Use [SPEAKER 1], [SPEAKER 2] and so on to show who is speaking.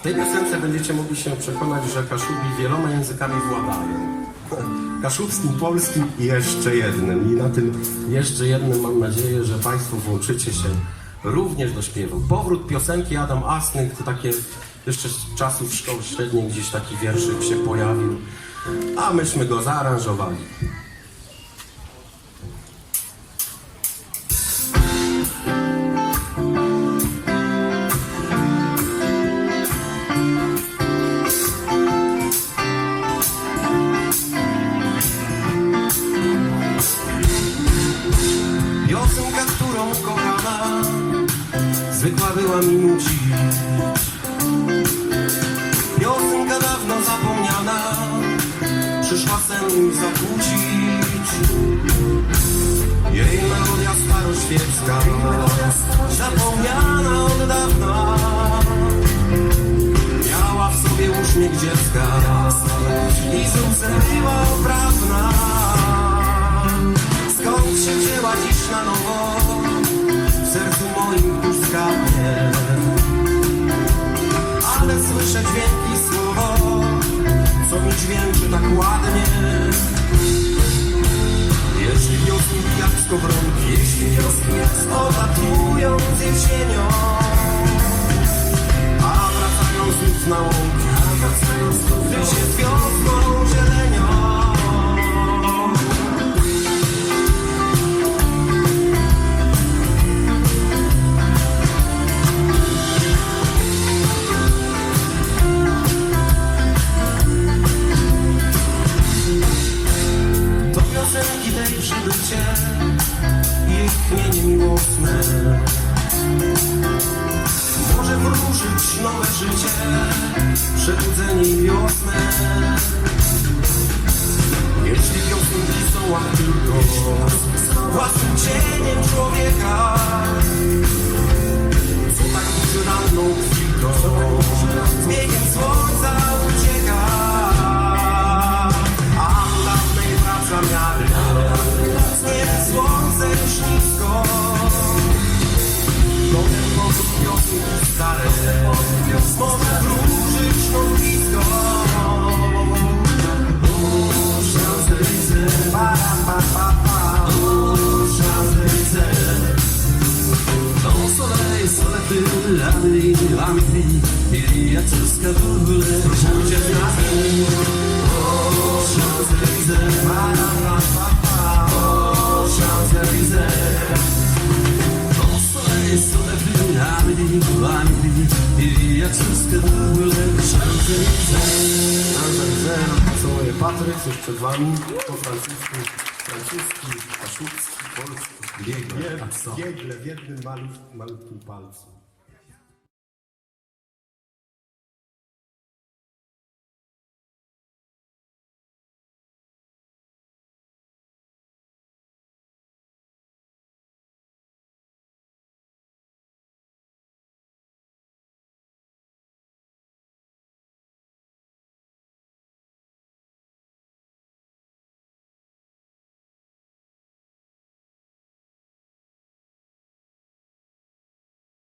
[SPEAKER 1] W tej piosence będziecie mogli się przekonać, że Kaszubi wieloma językami władają. Kaszubskim, polskim i jeszcze jednym. I na tym jeszcze jednym mam nadzieję, że Państwo włączycie się również do śpiewu. Powrót piosenki Adam Asnyk to takie jeszcze z czasów szkoły średniej gdzieś taki wierszyk się pojawił, a myśmy go zaaranżowali. Zwykła była mi nudzić Piosenka dawno zapomniana. Przyszła sen zakłócić. Jej melodia staroświecka Zapomniana od dawna. Miała w sobie uśmiech dziecka. I sercem była oprawna dźwięczy tak ładnie. Jeśli wiosny jak skowronki Jeśli wiosny odlatując nowe życie, przebudzenie i wiosnę. Jeśli piosenki są ach tylko własnym cieniem człowieka Co tak burzy ranną chwilką, z biegiem
[SPEAKER 2] il y a tout ce que vous voulez.
[SPEAKER 1] Ludzie z nami
[SPEAKER 2] Oh, Champs-Élysées, oh, Champs-Élysées. Dans le soleil, sur la pluie, la nuit, la minuit, il y a tout ce que vous voulez. Champs-Élysées.
[SPEAKER 1] Całuję Patryk, już przed wami Po francusku, francuski, kaszubski, polski Biegle, biegle w jednym malutkim palcu